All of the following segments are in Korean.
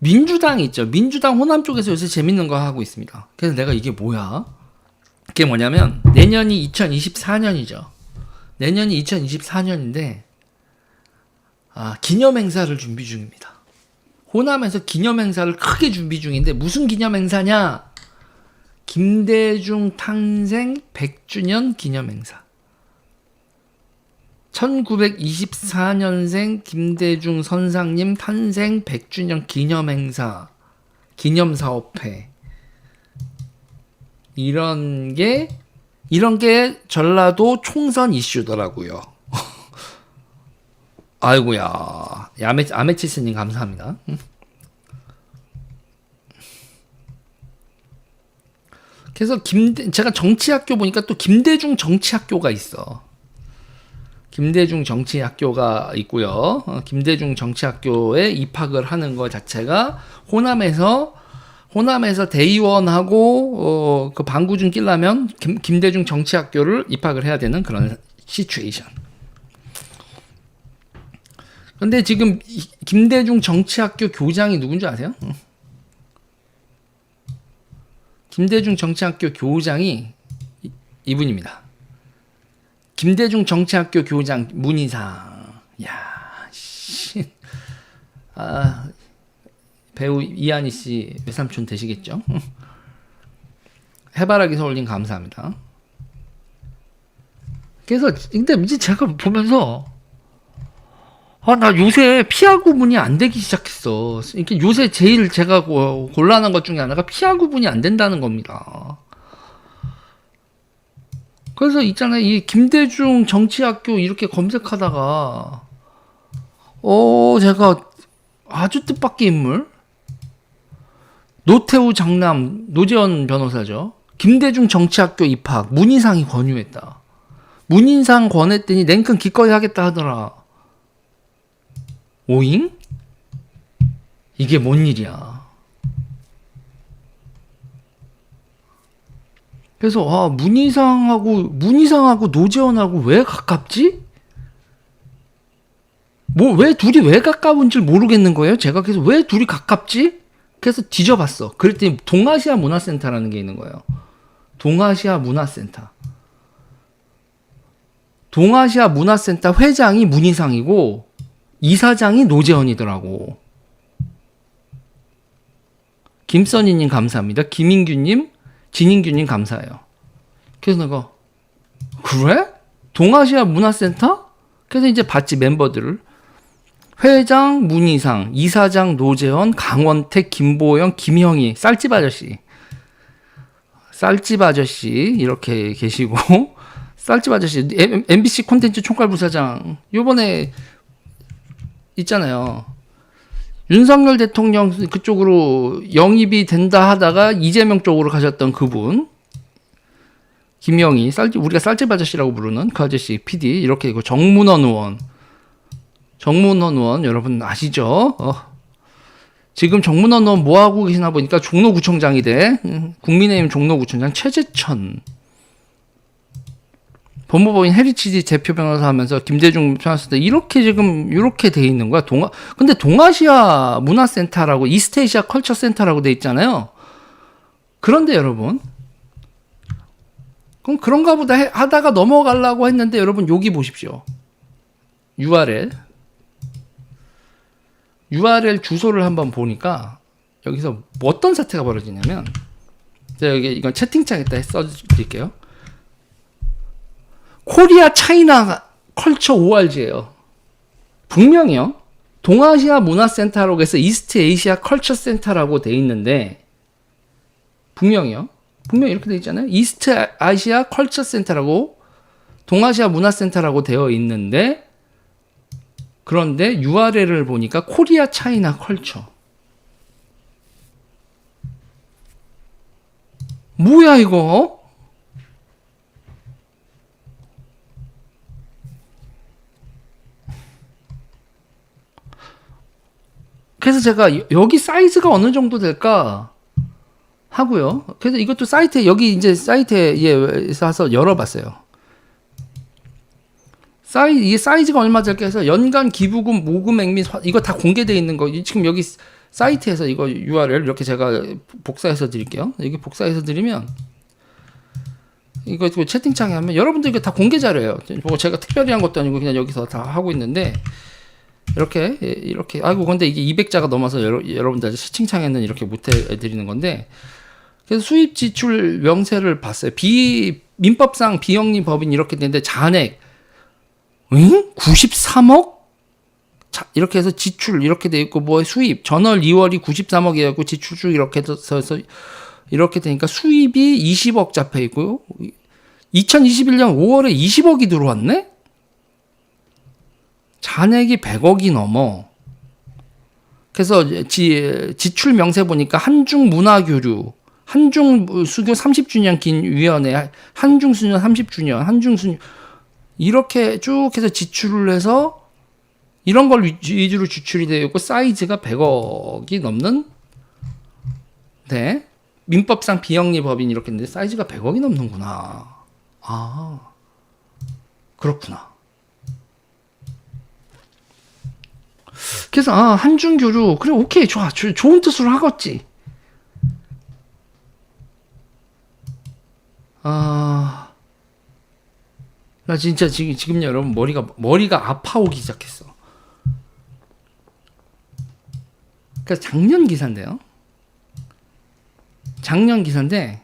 민주당 있죠. 민주당 호남 쪽에서 요새 재밌는 거 하고 있습니다. 그래서 내가 이게 뭐야? 그게 뭐냐면 내년이 2024년이죠. 내년이 2024년인데 아, 기념 행사를 준비 중입니다. 호남에서 기념 행사를 크게 준비 중인데 무슨 기념 행사냐? 김대중 탄생 100주년 기념 행사. 1924년생 김대중 선상님 탄생 100주년 기념 행사, 기념 사업회. 이런 게 이런 게 전라도 총선 이슈더라고요. 아이고야. 아메 아메치스님 감사합니다. 응? 그래서 김대 제가 정치학교 보니까 또 김대중 정치학교가 있어. 김대중 정치학교가 있고요. 어, 김대중 정치학교에 입학을 하는 것 자체가 호남에서 호남에서 대의원하고 어, 그 방구 좀 끼려면 김, 김대중 정치학교를 입학을 해야 되는 그런 시츄에이션. 근데 지금 이- 김대중 정치학교 교장이 누군지 아세요? 응. 김대중 정치학교 교장이 이- 이분입니다. 김대중 정치학교 교장 문희상. 야, 씨. 아, 배우 이한희 씨 외삼촌 되시겠죠? 해바라기 서울님 감사합니다. 그래서 근데 이제 제가 보면서 아, 나 요새 피하 구분이 안 되기 시작했어. 이렇게 요새 제일 제가 고- 곤란한 것 중에 하나가 피하 구분이 안 된다는 겁니다. 그래서 있잖아요. 이 김대중 정치학교 이렇게 검색하다가 어 제가 아주 뜻밖의 인물 노태우 장남 노재현 변호사죠. 김대중 정치학교 입학 문희상이 권유했다. 문희상 권했더니 냉큼 기꺼이 하겠다 하더라. 오잉? 이게 뭔 일이야? 그래서 아 문희상하고 문희상하고 노재현하고 왜 가깝지? 뭐 왜 둘이 왜 가까운 줄 모르겠는 거예요. 제가 그래서 왜 둘이 가깝지? 그래서 뒤져봤어. 그랬더니 동아시아 문화센터라는 게 있는 거예요. 동아시아 문화센터. 동아시아 문화센터 회장이 문희상이고 이사장이 노재현이더라고. 김선희님 감사합니다. 김인규님, 진인규님 감사해요. 그래서 내가 그래? 동아시아 문화센터? 그래서 이제 봤지 멤버들을 회장 문희상, 이사장 노재현, 강원택, 김보영, 김형희, 쌀집 아저씨, 쌀집 아저씨 이렇게 계시고 쌀집 아저씨 MBC 콘텐츠 총괄 부사장 요번에 있잖아요. 윤석열 대통령 그쪽으로 영입이 된다 하다가 이재명 쪽으로 가셨던 그분 김영희 쌀집 우리가 쌀집 아저씨라고 부르는 그 아저씨 PD 이렇게 있고 정문원 의원 정문원 의원 여러분 아시죠? 어. 지금 정문원 의원 뭐 하고 계시나 보니까 종로구청장이 돼 음, 국민의힘 종로구청장 최재천 법무법인 헤리치지 대표 변호사 하면서 김대중 변호사 때 이렇게 지금 이렇게 돼 있는 거야. 동아 근데 동아시아 문화센터라고 이스테이시아 컬처 센터라고 돼 있잖아요. 그런데 여러분 그럼 그런가 보다 해- 하다가 넘어가려고 했는데 여러분 여기 보십시오. URL URL 주소를 한번 보니까 여기서 뭐 어떤 사태가 벌어지냐면 제가 여기 이건 채팅창에다 써드릴게요. 코리아 차이나 컬처 ORG예요. 분명히요. 동아시아 문화센터라고 해서 이스트 에이시아 컬처 센터라고 돼 있는데 분명히요. 분명히 이렇게 돼 있잖아요. 이스트 아시아 컬처 센터라고 동아시아 문화센터라고 되어 있는데 그런데 URL을 보니까 코리아 차이나 컬처. 뭐야 이거? 그래서 제가 여- 여기 사이즈가 어느 정도 될까 하고요. 그래서 이것도 사이트에 여기 이제 사이트에 사서 열어봤어요. 사이 이 사이즈가 얼마 될까 해서 연간 기부금 모금액 및 화- 이거 다 공개돼 있는 거 지금 여기 사이트에서 이거 URL 이렇게 제가 복사해서 드릴게요. 여기 복사해서 드리면 이거 그 채팅창에 하면 여러분들 이게 다 공개 자료예요. 뭐 제가 특별히 한 것도 아니고 그냥 여기서 다 하고 있는데 이렇게 예, 이렇게 아이고 근데 이게 200자가 넘어서 여러, 여러분들 채팅창에는 이렇게 못 해 드리는 건데 그래서 수입 지출 명세를 봤어요. 비 민법상 비영리 법인 이렇게 되는데 잔액 응? 93억? 자, 이렇게 해서 지출 이렇게 돼 있고 뭐 수입 전월 2월이 93억이었고 지출 쭉 이렇게 해서 이렇게 되니까 수입이 20억 잡혀 있고요. 2021년 5월에 20억이 들어왔네? 잔액이 100억이 넘어. 그래서 지, 지출 명세 보니까 한중 문화교류, 한중 수교 30주년 긴 위원회, 한중 수년 30주년, 한중 수년 이렇게 쭉 해서 지출을 해서 이런 걸 위- 위주로 지출이 되어 있고 사이즈가 100억이 넘는 네. 민법상 비영리 법인 이렇게 있는데 사이즈가 100억이 넘는구나. 아. 그렇구나. 그래서 아, 한중 교류 그래 오케이 좋아 조- 좋은 뜻으로 하겠지. 아. 나 진짜 지금 지금 여러분 머리가 머리가 아파오기 시작했어. 그래서 작년 기사인데요. 작년 기사인데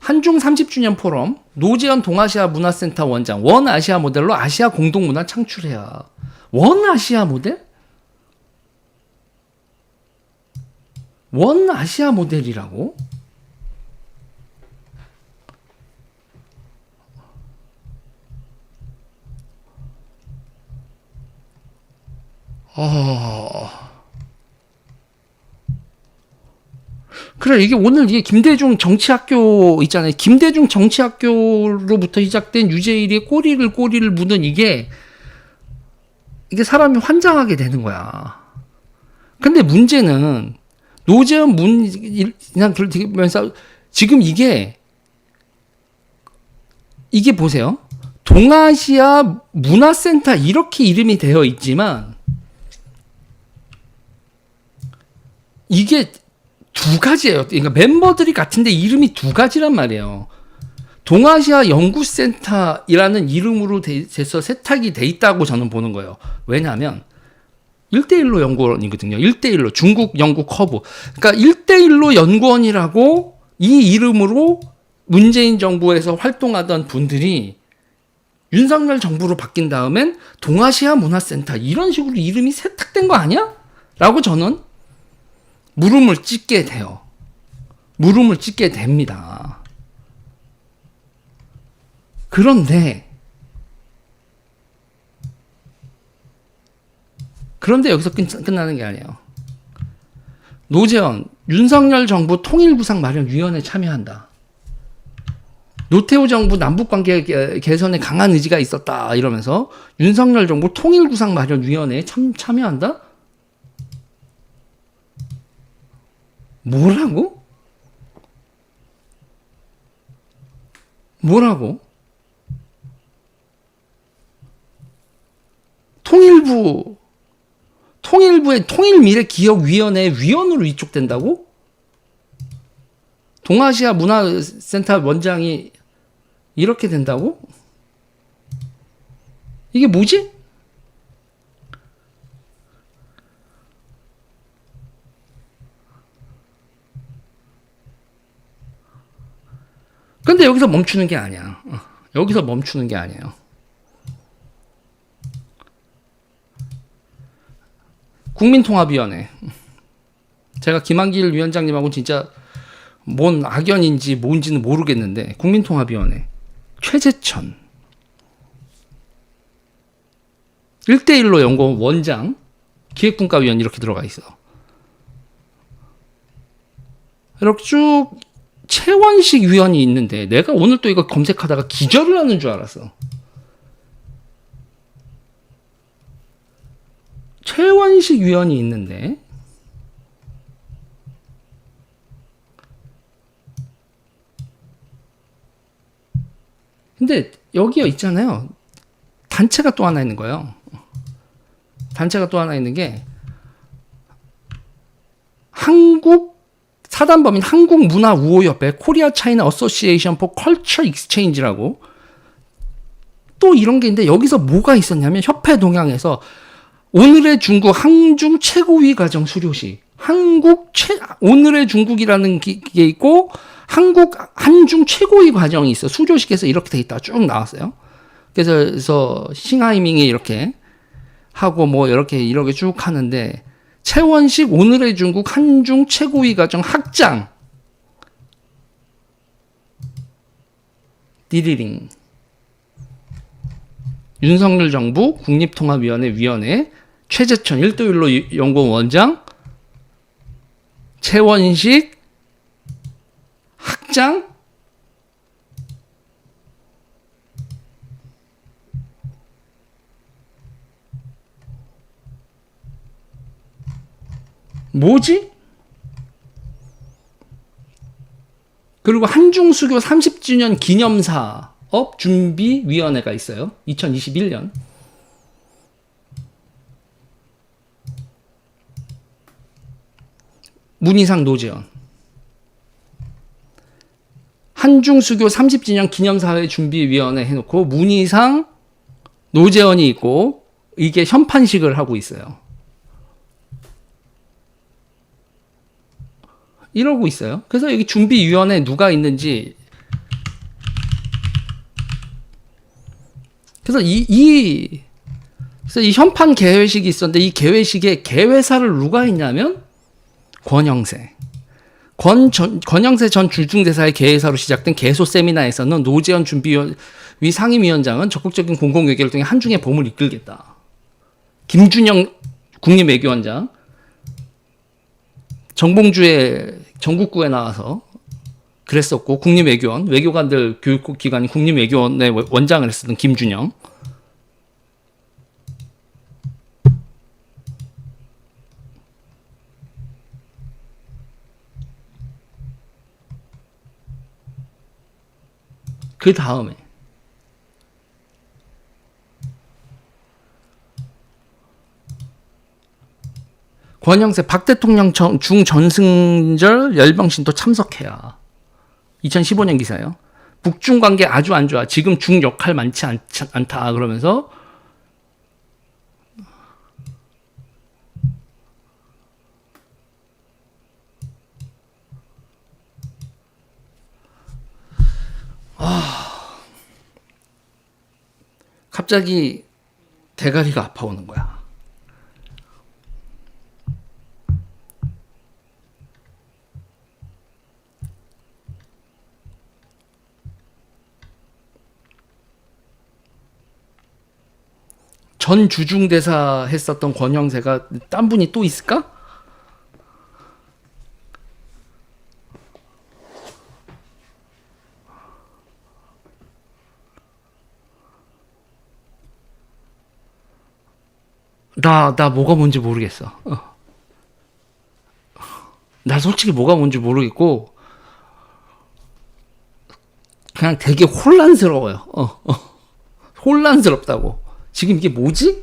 한중 30주년 포럼 노재현 동아시아 문화센터 원장 원 아시아 모델로 아시아 공동문화 창출해야 원 아시아 모델? 원 아시아 모델이라고? 어... 그래 이게 오늘 이게 김대중 정치학교 있잖아요. 김대중 정치학교로부터 시작된 유재일의 꼬리를 꼬리를 무는 이게 이게 사람이 환장하게 되는 거야. 근데 문제는 노재현 문 그냥 들으면서 지금 이게 이게 보세요. 동아시아 문화센터 이렇게 이름이 되어 있지만 이게 두 가지예요. 그러니까 멤버들이 같은데 이름이 두 가지란 말이에요. 동아시아 연구센터이라는 이름으로 돼- 돼서 세탁이 돼 있다고 저는 보는 거예요. 왜냐하면 1대1로 연구원이거든요. 1대1로 중국 영국 커브. 그러니까 1대1로 연구원이라고 이 이름으로 문재인 정부에서 활동하던 분들이 윤석열 정부로 바뀐 다음엔 동아시아 문화센터 이런 식으로 이름이 세탁된 거 아니야? 라고 저는 물음을 찍게 돼요. 물음을 찍게 됩니다. 그런데 그런데 여기서 끝, 끝나는 게 아니에요. 노재현 윤석열 정부 통일구상 마련 위원회 참여한다. 노태우 정부 남북 관계 개- 개선에 강한 의지가 있었다 이러면서 윤석열 정부 통일구상 마련 위원회에 참 참여한다? 뭐라고? 뭐라고? 통일부 통일부의 통일미래기업위원회 위원으로 위촉된다고? 동아시아 문화센터 원장이 이렇게 된다고? 이게 뭐지? 근데 여기서 멈추는 게 아니야. 어, 여기서 멈추는 게 아니에요. 국민통합위원회. 제가 김한길 위원장님하고 진짜 뭔 악연인지 뭔지는 모르겠는데 국민통합위원회 최재천 1대1로 연구원 원장 기획분과위원 이렇게 들어가 있어. 이렇게 쭉 최원식 위원이 있는데 내가 오늘 또 이거 검색하다가 기절을 하는 줄 알았어. 최원식 위원이 있는데 근데 여기에 있잖아요. 단체가 또 하나 있는 거예요. 단체가 또 하나 있는 게 한국 사단법인 한국문화우호협회 코리아 차이나 어소시에이션 포 컬처 익스체인지라고 또 이런 게 있는데 여기서 뭐가 있었냐면 협회 동향에서 오늘의 중국 항중 최고위 과정 수료시. 한국 최 오늘의 중국이라는 게 있고 한국 한중 최고위 과정이 있어. 수료식에서 이렇게 돼 있다. 쭉 나왔어요. 그래서 싱하이밍이 이렇게 하고 뭐 이렇게 이렇게 쭉 하는데 채원식 오늘의 중국 한중 최고위 과정 학장. 디리링. 윤석열 정부 국립통합위원회 위원회 최재천 1대1로 연구원 원장 최원식 학장 뭐지? 그리고 한중수교 30주년 기념사업 준비위원회가 있어요. 2021년. 문희상 노재현. 한중수교 30주년 기념사회 준비위원회 해놓고 문희상 노재현이 있고 이게 현판식을 하고 있어요. 이러고 있어요. 그래서 여기 준비위원회 누가 있는지 그래서 이, 이 그래서 이 현판 개회식이 있었는데 이 개회식에 개회사를 누가 했냐면 권영세. 권 전, 권영세 전 주중대사의 개회사로 시작된 개소 세미나에서는 노재현 준비위 상임위원장은 적극적인 공공외교를 통해 한중의 봄을 이끌겠다. 김준영 국립외교원장, 정봉주의 전국구에 나와서 그랬었고 국립외교원 외교관들 교육기관인 국립외교원의 원장을 했었던 김준영 그 다음에 권영세 박 대통령 중 전승절 열병신도 참석해야. 2015년 기사요. 북중 관계 아주 안 좋아. 지금 중 역할 많지 않, 않다. 그러면서 아 갑자기 대가리가 아파오는 거야. 전 주중대사 했었던 권영세가 딴 분이 또 있을까? 나, 나 뭐가 뭔지 모르겠어. 어. 나 솔직히 뭐가 뭔지 모르겠고, 그냥 되게 혼란스러워요. 어, 어. 혼란스럽다고. 지금 이게 뭐지?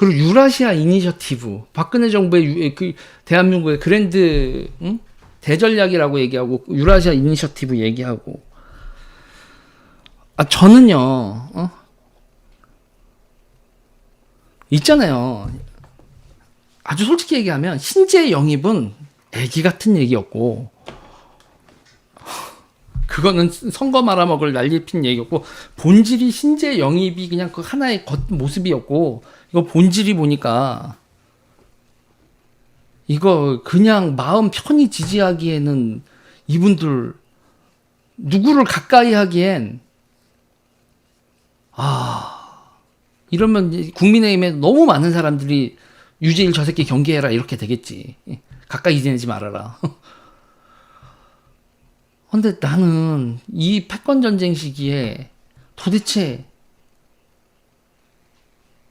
그리고 유라시아 이니셔티브 박근혜 정부의 유, 그 대한민국의 그랜드 응? 대전략이라고 얘기하고 유라시아 이니셔티브 얘기하고 아 저는요 어? 있잖아요 아주 솔직히 얘기하면 신재 영입은 애기 같은 얘기였고 그거는 선거 말아먹을 난리핀 얘기였고 본질이 신재 영입이 그냥 그 하나의 겉 모습이었고 이거 본질이 보니까 이거 그냥 마음 편히 지지하기에는 이분들 누구를 가까이 하기엔 아 이러면 국민의힘에 너무 많은 사람들이 유재일 저 새끼 경계해라 이렇게 되겠지. 가까이 지내지 말아라. 근데 나는 이 패권 전쟁 시기에 도대체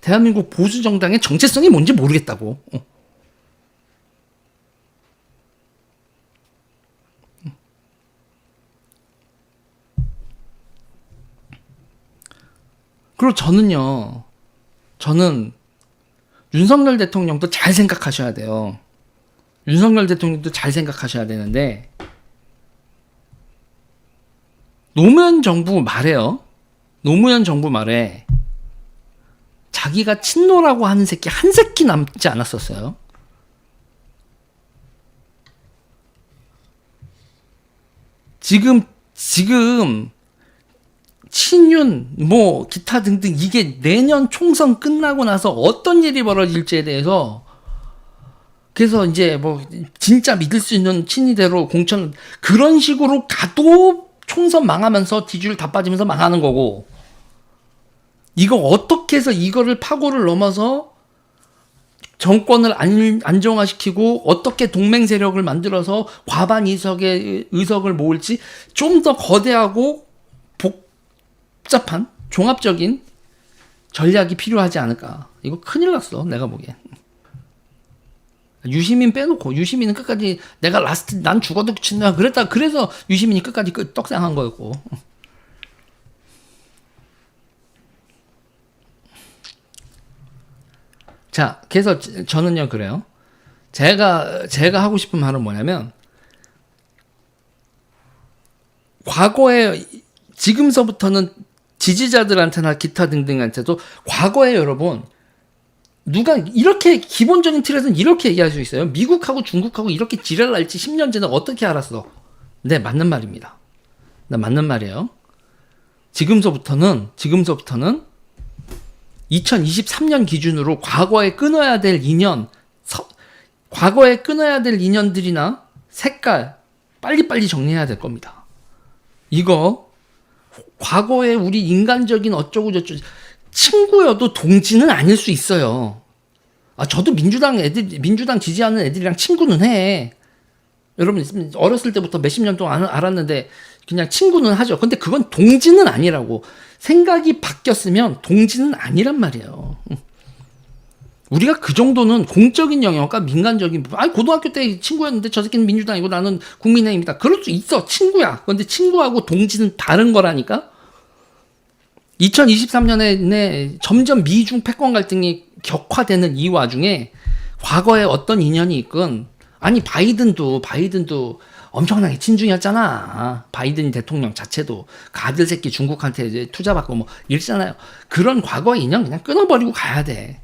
대한민국 보수 정당의 정체성이 뭔지 모르겠다고. 어. 그리고 저는요, 저는 윤석열 대통령도 잘 생각하셔야 돼요. 윤석열 대통령도 잘 생각하셔야 되는데, 노무현 정부 말에요. 노무현 정부 말에 자기가 친노라고 하는 새끼 한 새끼 남지 않았었어요. 지금 지금 친윤 뭐 기타 등등 이게 내년 총선 끝나고 나서 어떤 일이 벌어질지에 대해서 그래서 이제 뭐 진짜 믿을 수 있는 친이대로 공천 그런 식으로 가도 총선 망하면서 뒤줄 다 빠지면서 망하는 거고 이거 어떻게 해서 이거를 파고를 넘어서 정권을 안, 안정화시키고 어떻게 동맹 세력을 만들어서 과반 이석의 의석을 모을지 좀 더 거대하고 복잡한 종합적인 전략이 필요하지 않을까. 이거 큰일 났어. 내가 보기엔. 유시민 빼놓고 유시민은 끝까지 내가 라스트 난 죽어도 친다. 그랬다. 그래서 유시민이 끝까지 끝 떡상한 거였고. 자 그래서 저- 저는요 그래요. 제가 제가 하고 싶은 말은 뭐냐면 과거에 지금서부터는 지지자들한테나 기타 등등한테도 과거에 여러분 누가 이렇게 기본적인 틀에서는 이렇게 얘기할 수 있어요. 미국하고 중국하고 이렇게 지랄 날지 10년 전에 어떻게 알았어? 네, 맞는 말입니다. 네, 맞는 말이에요. 지금서부터는 지금서부터는 2023년 기준으로 과거에 끊어야 될 인연, 서- 과거에 끊어야 될 인연들이나 색깔 빨리빨리 정리해야 될 겁니다. 이거 과거에 우리 인간적인 어쩌고 저쩌고 친구여도 동지는 아닐 수 있어요. 아, 저도 민주당 애들, 민주당 지지하는 애들이랑 친구는 해. 여러분, 어렸을 때부터 몇십 년 동안 알- 알았는데, 그냥 친구는 하죠. 근데 그건 동지는 아니라고. 생각이 바뀌었으면 동지는 아니란 말이에요. 우리가 그 정도는 공적인 영역과 민간적인 부분. 아니, 고등학교 때 친구였는데 저 새끼는 민주당이고 나는 국민의힘이다. 그럴 수 있어. 친구야. 근데 친구하고 동지는 다른 거라니까? 2023년에 점점 미중 패권 갈등이 격화되는 이 와중에 과거에 어떤 인연이 있건 아니 바이든도 바이든도 엄청나게 친중이었잖아. 바이든 대통령 자체도 가들 새끼 중국한테 이제 투자 받고 뭐 이랬잖아요. 그런 과거의 인연 그냥 끊어버리고 가야 돼.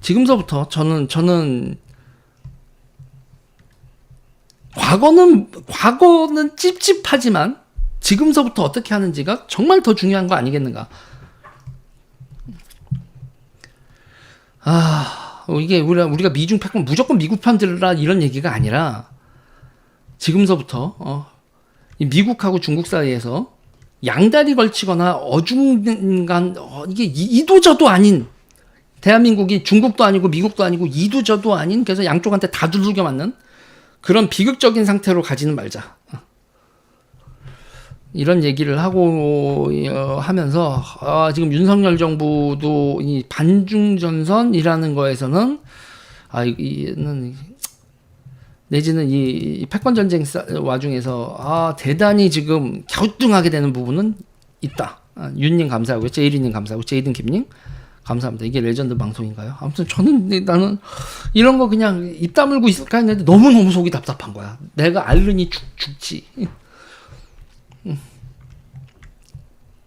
지금서부터 저는 저는 과거는 과거는 찝찝하지만 지금서부터 어떻게 하는지가 정말 더 중요한 거 아니겠는가? 아, 이게 우리가 우리가 미중 패권 무조건 미국 편 들라 이런 얘기가 아니라 지금서부터 어, 이 미국하고 중국 사이에서 양다리 걸치거나 어중간 어, 이게 이- 이도저도 아닌 대한민국이 중국도 아니고 미국도 아니고 이도저도 아닌 그래서 양쪽한테 다 두들겨 맞는 그런 비극적인 상태로 가지는 말자. 이런 얘기를 하고 어, 하면서 아, 지금 윤석열 정부도 이 반중 전선이라는 거에서는 아 이- 이는 내지는 이, 이 패권 전쟁 싸- 와중에서 아 대단히 지금 갸우뚱하게 되는 부분은 있다. 아, 윤님 감사하고요, 제이리님 감사하고 제이든 김님 감사합니다. 이게 레전드 방송인가요? 아무튼 저는 네, 나는 이런 거 그냥 입 다물고 있을까 했는데 너무 너무 속이 답답한 거야. 내가 알르니 죽, 죽지. 음.